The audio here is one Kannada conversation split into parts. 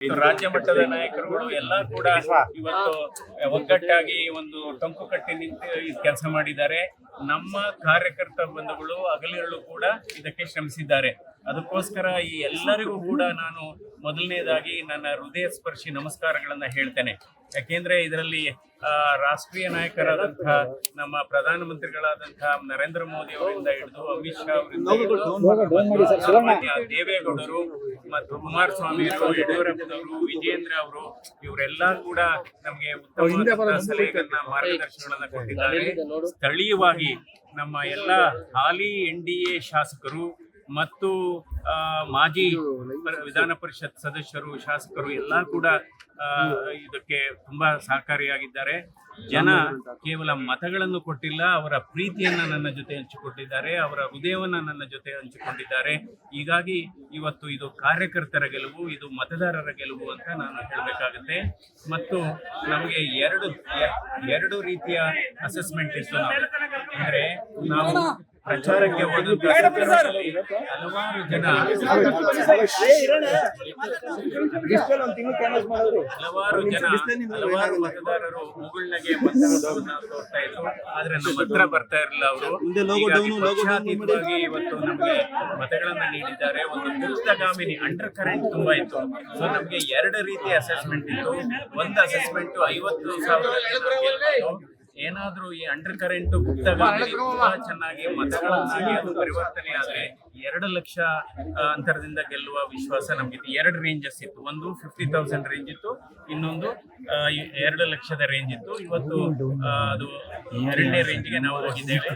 ರಾಜ್ಯ ಮಟ್ಟದ ನಾಯಕರುಗಳು ಎಲ್ಲ ಕೂಡ ಇವತ್ತು ಒಗ್ಗಟ್ಟಾಗಿ ಒಂದು ಟೊಂಕು ಕಟ್ಟಿ ನಿಂತು ಕೆಲಸ ಮಾಡಿದ್ದಾರೆ. ನಮ್ಮ ಕಾರ್ಯಕರ್ತ ಬಂಧುಗಳು ಹಗಲಿರುಳು ಕೂಡ ಇದಕ್ಕೆ ಶ್ರಮಿಸಿದ್ದಾರೆ. ಅದಕ್ಕೋಸ್ಕರ ಈ ಎಲ್ಲರಿಗೂ ಕೂಡ ನಾನು ಮೊದಲನೇದಾಗಿ ನನ್ನ ಹೃದಯ ಸ್ಪರ್ಶಿ ನಮಸ್ಕಾರಗಳನ್ನು ಹೇಳ್ತೇನೆ. ಯಾಕೆಂದ್ರೆ ಇದರಲ್ಲಿ ರಾಷ್ಟ್ರೀಯ ನಾಯಕರಾದಂತಹ ನಮ್ಮ ಪ್ರಧಾನಮಂತ್ರಿಗಳಾದಂತಹ ನರೇಂದ್ರ ಮೋದಿ ಅವರಿಂದ ಹಿಡಿದು ಅಮಿತ್ ಶಾ ಅವರಿಂದ ದೇವೇಗೌಡರು ಮತ್ತು ಕುಮಾರಸ್ವಾಮಿ ಅವರು, ಯಡಿಯೂರಪ್ಪನವರು ವಿಜೇಂದ್ರ ಅವರು, ಇವರೆಲ್ಲ ಕೂಡ ನಮಗೆ ಉತ್ತಮ ಸಲಹೆಗಳನ್ನ, ಮಾರ್ಗದರ್ಶನಗಳನ್ನ ಕೊಟ್ಟಿದ್ದಾರೆ. ಸ್ಥಳೀಯವಾಗಿ ನಮ್ಮ ಎಲ್ಲ ಹಾಲಿ ಎನ್ ಡಿ ಶಾಸಕರು ಮತ್ತು ಮಾಜಿ ವಿಧಾನ ಪರಿಷತ್ ಸದಸ್ಯರು ಶಾಸಕರು ಎಲ್ಲ ಕೂಡ ಇದಕ್ಕೆ ತುಂಬಾ ಸಹಕಾರಿಯಾಗಿದ್ದಾರೆ. ಜನ ಕೇವಲ ಮತಗಳನ್ನು ಕೊಟ್ಟಿಲ್ಲ ಅವರ ಪ್ರೀತಿಯನ್ನ ನನ್ನ ಜೊತೆ ಹಂಚಿಕೊಂಡಿದ್ದಾರೆ ಅವರ ಹೃದಯವನ್ನ ನನ್ನ ಜೊತೆ ಹಂಚಿಕೊಂಡಿದ್ದಾರೆ. ಹೀಗಾಗಿ ಇವತ್ತು ಇದು ಕಾರ್ಯಕರ್ತರ ಗೆಲುವು ಇದು ಮತದಾರರ ಗೆಲುವು ಅಂತ ನಾನು ಹೇಳಬೇಕಾಗುತ್ತೆ. ಮತ್ತು ನಮಗೆ ಎರಡು ಎರಡು ರೀತಿಯ ಅಸೆಸ್ಮೆಂಟ್ ಇತ್ತು ನಾವು. ಅಂದ್ರೆ ನಾವು ಪ್ರಚಾರಕ್ಕೆ ಒಂದು ಹಲವಾರು ಜನ ಹಲವಾರು ಜನ ಹಲವಾರು ಮತದಾರರು ಮುಗುಳ್ನಗೆ ಮತದಾನ ತೋರ್ತಾ ಇದ್ರು. ಆದ್ರೆ ನಮ್ಮ ಹತ್ರ ಬರ್ತಾ ಇರಲಿಲ್ಲ ಅವರು. ಪಕ್ಷಾತೀತವಾಗಿ ಇವತ್ತು ನಮಗೆ ಮತಗಳನ್ನ ನೀಡಿದ್ದಾರೆ. ಒಂದು ಮುಕ್ತಗಾಮಿನಿ ಅಂಡರ್ ಕರೆಂಟ್ ತುಂಬಾ ಇತ್ತು. ಸೊ ನಮಗೆ ಎರಡು ರೀತಿಯ ಅಸೆಸ್ಮೆಂಟ್ ಇತ್ತು. ಒಂದು ಅಸೆಸ್ಮೆಂಟ್ ಐವತ್ತು ಸಾವಿರ ಏನಾದ್ರೂ ಈ ಅಂಡರ್ ಕರೆಂಟ್ ಚೆನ್ನಾಗಿ ಮತಗಳನ್ನಾಗಿ ಅದು ಪರಿವರ್ತನೆ ಆದ್ರೆ ಎರಡು ಲಕ್ಷ ಅಂತರದಿಂದ ಗೆಲ್ಲುವ ವಿಶ್ವಾಸ ನಮ್ಗಿತ್ತು. ಎರಡು ರೇಂಜಸ್ ಇತ್ತು. ಒಂದು ಫಿಫ್ಟಿ ತೌಸಂಡ್ ರೇಂಜ್ ಇತ್ತು ಇನ್ನೊಂದು ಎರಡು ಲಕ್ಷದ ರೇಂಜ್ ಇತ್ತು. ಇವತ್ತು ಅದು ಎರಡನೇ ರೇಂಜ್ಗೆ ನಾವು ಹೋಗಿದ್ದೇವೆ.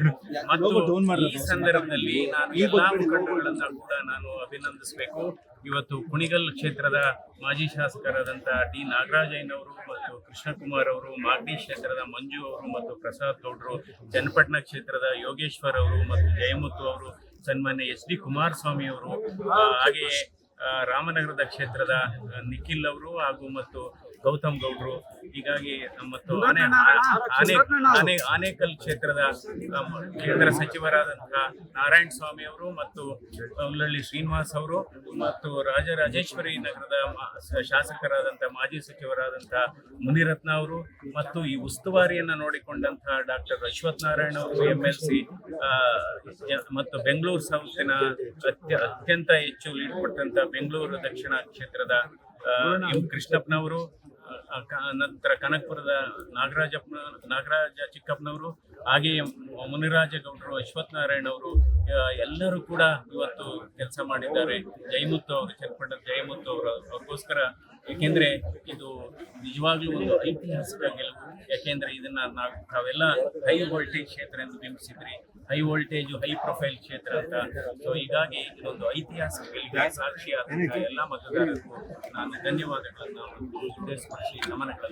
ಮತ್ತು ಈ ಸಂದರ್ಭದಲ್ಲಿ ನಾನು ಎಲ್ಲಾ ಮುಖಂಡಗಳನ್ನ ಕೂಡ ನಾನು ಅಭಿನಂದಿಸಬೇಕು. ಇವತ್ತು ಕುಣಿಗಲ್ ಕ್ಷೇತ್ರದ ಮಾಜಿ ಶಾಸಕರಾದಂಥ ಡಿ ನಾಗರಾಜಯ್ಯನವರು ಮತ್ತು ಕೃಷ್ಣಕುಮಾರ್ ಅವರು, ಮಾಗಡಿ ಕ್ಷೇತ್ರದ ಮಂಜು ಅವರು ಮತ್ತು ಪ್ರಸಾದ್ ಗೌಡರು, ಚನ್ನಪಟ್ಟಣ ಕ್ಷೇತ್ರದ ಯೋಗೇಶ್ವರ್ ಅವರು ಮತ್ತು ಜಯಮುತ್ತು ಅವರು, ಸನ್ಮಾನ್ಯ ಎಸ್ ಡಿ ಕುಮಾರಸ್ವಾಮಿ ಅವರು ಹಾಗೆಯೇ ರಾಮನಗರದ ಕ್ಷೇತ್ರದ ನಿಖಿಲ್ ಅವರು ಹಾಗೂ ಮತ್ತು ಗೌತಮ್ ಗೌಡ್ರು ಹೀಗಾಗಿ ಮತ್ತು ಆನೆ ಆನೆ ಆನೆ ಆನೇಕಲ್ ಕ್ಷೇತ್ರದ ಕೇಂದ್ರ ಸಚಿವರಾದಂತಹ ನಾರಾಯಣ ಸ್ವಾಮಿ ಅವರು ಮತ್ತು ಉಲ್ಲಳ್ಳಿ ಶ್ರೀನಿವಾಸ್ ಅವರು ಮತ್ತು ರಾಜರಾಜೇಶ್ವರಿ ನಗರದ ಶಾಸಕರಾದಂತಹ ಮಾಜಿ ಸಚಿವರಾದಂತಹ ಮುನಿರತ್ನ ಅವರು ಮತ್ತು ಈ ಉಸ್ತುವಾರಿಯನ್ನ ನೋಡಿಕೊಂಡಂತಹ ಡಾಕ್ಟರ್ ಅಶ್ವಥ್ ನಾರಾಯಣ ಅವರು ಎಂ ಎಲ್ ಸಿ ಮತ್ತು ಬೆಂಗಳೂರು ಸಂಸ್ಥೆನ ಅತ್ಯ ಅತ್ಯಂತ ಹೆಚ್ಚು ಲೀಡ್ ಕೊಟ್ಟಂತ ಬೆಂಗಳೂರು ದಕ್ಷಿಣ ಕ್ಷೇತ್ರದ ಎಂ ಕೃಷ್ಣಪ್ಪನವರು ನಂತರ ಕನಕಪುರದ ನಾಗರಾಜಪ್ಪ ನಾಗರಾಜ ಚಿಕ್ಕಪ್ಪನವರು ಹಾಗೆಯೇ ಮುನಿರಾಜ ಗೌಡರು ಅಶ್ವಥ್ ನಾರಾಯಣ ಅವರು ಎಲ್ಲರೂ ಕೂಡ ಇವತ್ತು ಕೆಲಸ ಮಾಡಿದ್ದಾರೆ. ಜಯಮುತ್ತು ಅವರು ಚನ್ನಪಟ್ಟಣದ ಜಯಮುತ್ತು ಅವರು, ಅವ್ರಿಗೋಸ್ಕರ. ಏಕೆಂದರೆ ಇದು ನಿಜವಾಗ್ಲೂ ಒಂದು ಐತಿಹಾಸಿಕ ಗೆಲುವು. ಯಾಕೆಂದರೆ ಇದನ್ನ ನಾವು ತಾವೆಲ್ಲ ಹೈ ವೋಲ್ಟೇಜ್ ಕ್ಷೇತ್ರ ಎಂದು ಬಿಂಬಿಸಿದ್ರಿ. ಹೈ ವೋಲ್ಟೇಜ್, ಹೈ ಪ್ರೊಫೈಲ್ ಕ್ಷೇತ್ರ ಅಂತ. ಸೊ ಹೀಗಾಗಿ ಇದೊಂದು ಐತಿಹಾಸಿಕ ಗೆಲುವಿಗೆ ಸಾಕ್ಷಿಯಾದಂತಹ ಎಲ್ಲ ಮತದಾರರಿಗೂ ನಾನು ಧನ್ಯವಾದಗಳನ್ನು ಉದ್ದೇಶಪಡಿಸಿ ನಮನಗಳನ್ನು